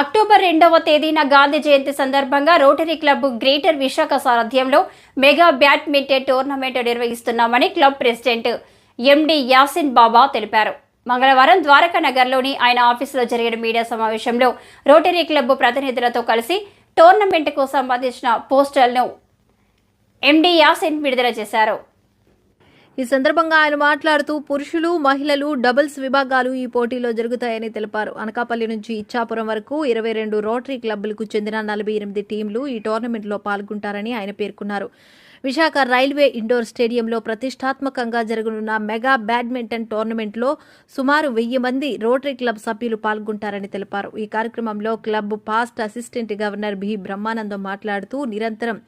October రెండవ తేదీన గాంధీ జయంతి సందర్భంగా రోటరీ క్లబ్ గ్రేటర్ విశాఖ సారథ్యంలో మెగా బ్యాడ్మింటన్ టోర్నమెంట్ నిర్వహిస్తున్నామని club president MD Yasin Baba తెలిపారు. మంగళవారం ద్వారకా నగర్లోని ఆయన ఆఫీసులో జరిగిన మీడియా సమావేశంలో రోటరీ క్లబ్ ప్రతినిధులతో కలిసి టోర్నమెంట్కు సంబంధించిన పోస్టర్లను ఎండి యాసిన్ విడుదల చేశారు. ఈ సందర్భంగా ఆయన మాట్లాడుతూ పురుషులు మహిళలు డబుల్స్ విభాగాలు ఈ పోటీలో జరుగుతాయని తెలిపారు. అనకాపల్లి నుంచి ఇచ్చాపురం వరకు ఇరవై రెండు రోటరీ క్లబ్లకు చెందిన నలభై ఎనిమిది టీంలు ఈ టోర్నమెంట్లో పాల్గొంటారని ఆయన పేర్కొన్నారు. విశాఖ రైల్వే ఇండోర్ స్టేడియంలో ప్రతిష్టాత్మకంగా జరగనున్న మెగా బ్యాడ్మింటన్ టోర్నమెంట్లో సుమారు వెయ్యి మంది రోటరీ క్లబ్ సభ్యులు పాల్గొంటారని తెలిపారు. ఈ కార్యక్రమంలో club past assistant governor B. Brahmanandam మాట్లాడుతూ నిరంతరం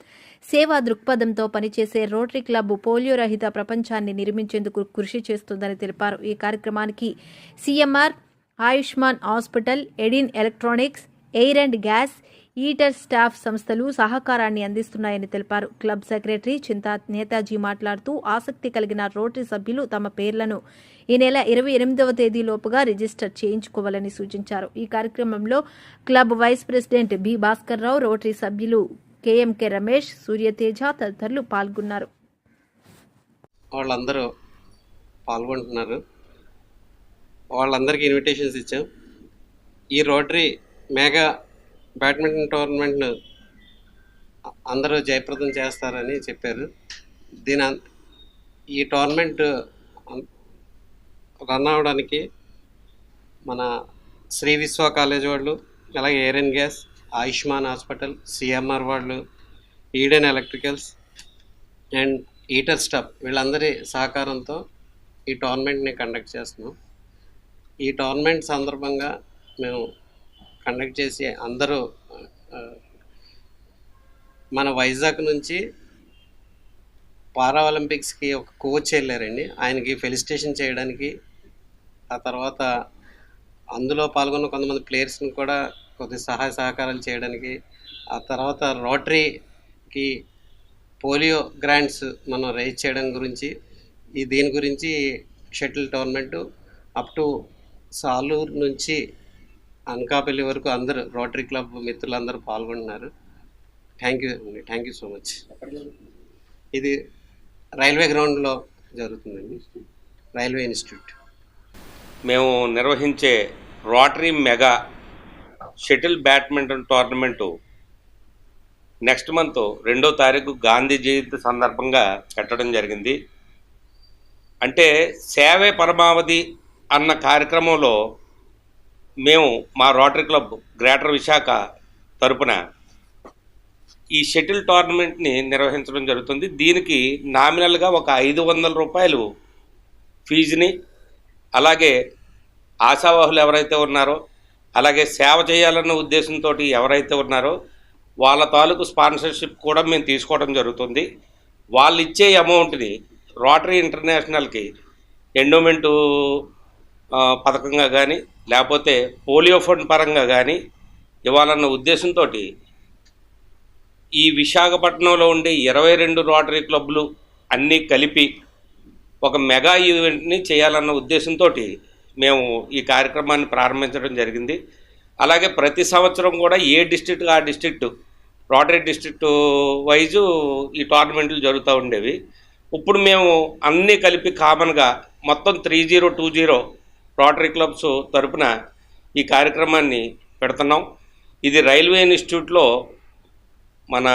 సేవా దృక్పథంతో పనిచేసే రోటరీ క్లబ్ పోలియో రహిత ప్రపంచాన్ని నిర్మించేందుకు కృషి చేస్తుందని తెలిపారు. ఈ కార్యక్రమానికి CMR Ayushman hospital Eden electronics air and gas eater staff సంస్థలు సహకారాన్ని అందిస్తున్నాయని తెలిపారు. క్లబ్ సెక్రటరీ చింతా నేతాజీ మాట్లాడుతూ ఆసక్తి కలిగిన రోటరీ సభ్యులు తమ పేర్లను ఈ నెల ఇరవై ఎనిమిదవ తేదీలోపుగా రిజిస్టర్ చేయించుకోవాలని సూచించారు. ఈ కార్యక్రమంలో club vice president B. Bhaskar Rao Rotary సభ్యులు కేఎంకే రమేష్ సూర్యతేజ తదితరులు పాల్గొన్నారు. వాళ్ళందరూ పాల్గొంటున్నారు. వాళ్ళందరికీ ఇన్విటేషన్స్ ఇచ్చాం. ఈ రోటరీ మెగా బ్యాడ్మింటన్ టోర్నమెంట్ను అందరూ జయప్రదం చేస్తారని చెప్పారు. దీని ఈ టోర్నమెంట్ రన్ అవడానికి మన శ్రీ విశ్వ కాలేజ్ వాళ్ళు అలాగే air and gas Ayushman hospital CMR వాళ్ళు Eden electricals and eater stuff వీళ్ళందరి సహకారంతో ఈ టోర్నమెంట్ని కండక్ట్ చేస్తున్నాం. ఈ టోర్నమెంట్ సందర్భంగా మేము కండక్ట్ చేసి అందరూ మన వైజాగ్ నుంచి పారా ఒలింపిక్స్కి ఒక కోచ్ వెళ్ళారండి. ఆయనకి ఫెలిసిటేషన్ చేయడానికి ఆ తర్వాత అందులో పాల్గొన్న కొంతమంది ప్లేయర్స్ని కూడా కొద్ది సహాయ సహకారాలు చేయడానికి ఆ తర్వాత రోటరీకి పోలియో గ్రాంట్స్ మనం రైజ్ చేయడం గురించి ఈ దీని గురించి shuttle tournament up to Saluru నుంచి అనకాపల్లి వరకు అందరూ రోటరీ క్లబ్ మిత్రులందరూ పాల్గొంటున్నారు థ్యాంక్ యూ అండి. Thank you so much. ఇది రైల్వే గ్రౌండ్లో జరుగుతుందండి. Railway institute. మేము నిర్వహించే Rotary mega shuttle badminton tournament next month రెండో తారీఖు గాంధీ జయంతి సందర్భంగా పెట్టడం జరిగింది. అంటే సేవే పరమావధి అన్న కార్యక్రమంలో మేము మా రోటరీ క్లబ్ గ్రేటర్ విశాఖ తరపున ఈ షటిల్ టోర్నమెంట్ని నిర్వహించడం జరుగుతుంది. దీనికి నామినల్గా ఒక ఐదు వందల రూపాయలు ఫీజుని అలాగే ఆశావాహులు ఎవరైతే ఉన్నారో అలాగే సేవ చేయాలన్న ఉద్దేశంతో ఎవరైతే ఉన్నారో వాళ్ళ తాలూకు స్పాన్సర్షిప్ కూడా మేము తీసుకోవడం జరుగుతుంది. వాళ్ళు ఇచ్చే అమౌంట్ని రోటరీ ఇంటర్నేషనల్కి ఎండోమెంటు పథకంగా కానీ లేకపోతే పోలియో ఫండ్ పరంగా కానీ ఇవ్వాలన్న ఉద్దేశంతో ఈ విశాఖపట్నంలో ఉండే ఇరవై రెండు రోటరీ క్లబ్లు అన్నీ కలిపి ఒక మెగా ఈవెంట్ని చేయాలన్న ఉద్దేశంతో మేము ఈ కార్యక్రమాన్ని ప్రారంభించడం జరిగింది. అలాగే ప్రతి సంవత్సరం కూడా ఏ డిస్ట్రిక్ట్ ఆ డిస్ట్రిక్ట్ రోటరీ డిస్ట్రిక్ట్ వైజు ఈ టోర్నమెంట్లు జరుగుతూ ఉండేవి. ఇప్పుడు మేము అన్నీ కలిపి కామన్గా మొత్తం three zero two zero Rotary clubs తరపున ఈ కార్యక్రమాన్ని పెడుతున్నాం. ఇది రైల్వే ఇన్స్టిట్యూట్లో మన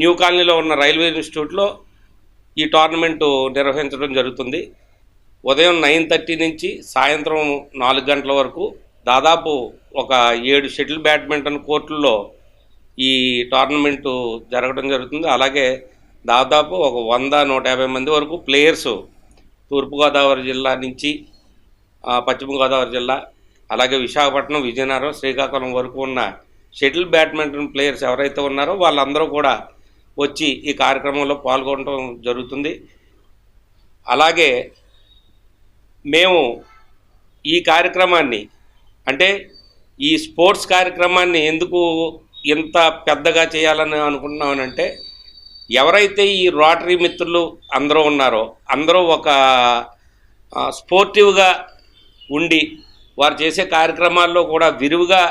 న్యూ కాలనీలో ఉన్న రైల్వే ఇన్స్టిట్యూట్లో ఈ టోర్నమెంటు నిర్వహించడం జరుగుతుంది. ఉదయం నైన్ థర్టీ నుంచి సాయంత్రం నాలుగు గంటల వరకు దాదాపు ఒక ఏడు షటిల్ బ్యాడ్మింటన్ కోర్టుల్లో ఈ టోర్నమెంటు జరగడం జరుగుతుంది. అలాగే దాదాపు ఒక వంద నూట యాభై మంది వరకు ప్లేయర్స్ తూర్పుగోదావరి జిల్లా నుంచి పశ్చిమ గోదావరి జిల్లా అలాగే విశాఖపట్నం విజయనగరం శ్రీకాకుళం వరకు ఉన్న షటిల్ బ్యాడ్మింటన్ ప్లేయర్స్ ఎవరైతే ఉన్నారో వాళ్ళందరూ కూడా వచ్చి ఈ కార్యక్రమంలో పాల్గొనడం జరుగుతుంది. అలాగే మేము ఈ కార్యక్రమాన్ని అంటే ఈ స్పోర్ట్స్ కార్యక్రమాన్ని ఎందుకు ఇంత పెద్దగా చేయాలని అనుకుంటున్నామనంటే ఎవరైతే ఈ రోటరీ మిత్రులు అందరూ ఉన్నారో అందరూ ఒక స్పోర్టివ్గా ఉండి వారు చేసే కార్యక్రమాల్లో కూడా విరివిగా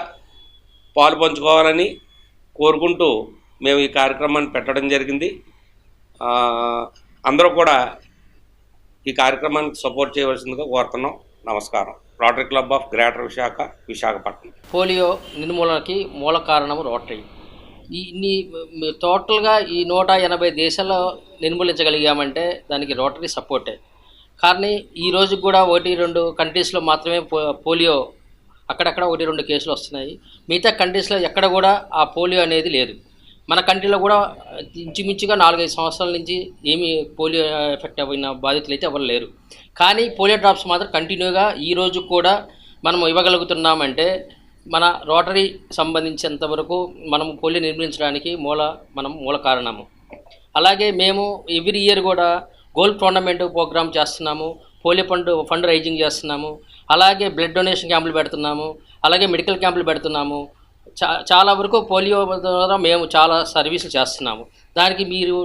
పాలు పంచుకోవాలని కోరుకుంటూ మేము ఈ కార్యక్రమాన్ని పెట్టడం జరిగింది. అందరూ కూడా ఈ కార్యక్రమానికి సపోర్ట్ చేయవలసిందిగా కోరుతున్నాం. నమస్కారం. Rotary club of Greater Visakha Visakhapatnam polio నిర్మూలనకి మూల కారణం రోటరీ ఈ ఇన్ని టోటల్గా ఈ నూట ఎనభై దేశాల్లో నిర్మూలించగలిగామంటే దానికి రోటరీ సపోర్టే. కానీ ఈ రోజు కూడా ఒకటి రెండు కంట్రీస్లో మాత్రమే పో పోలియో అక్కడక్కడ ఒకటి రెండు కేసులు వస్తున్నాయి. మిగతా కంట్రీస్లో ఎక్కడ కూడా ఆ పోలియో అనేది లేదు. మన కంట్రీలో కూడా ఇంచుమించుగా నాలుగైదు సంవత్సరాల నుంచి ఏమి పోలియో ఎఫెక్ట్ అయిన బాధితులు అయితే ఎవరు లేరు. కానీ పోలియో డ్రాప్స్ మాత్రం కంటిన్యూగా ఈ రోజు కూడా మనం ఇవ్వగలుగుతున్నామంటే మన రోటరీ సంబంధించినంత వరకు మనం పోలియో నిర్మించడానికి మూల మనం మూల కారణము. అలాగే మేము ఎవ్రీ ఇయర్ కూడా గోల్డ్ టోర్నమెంట్ ప్రోగ్రామ్ చేస్తున్నాము పోలియో ఫండ్ ఫండ్ రైజింగ్ చేస్తున్నాము అలాగే బ్లడ్ డొనేషన్ క్యాంపులు పెడుతున్నాము అలాగే మెడికల్ క్యాంపులు పెడుతున్నాము చాలా వరకు పోలియో ద్వారా మేము చాలా సర్వీసులు చేస్తున్నాము. దానికి మీరు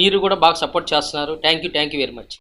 మీరు కూడా బాగా సపోర్ట్ చేస్తున్నారు. Thank you thank you very much.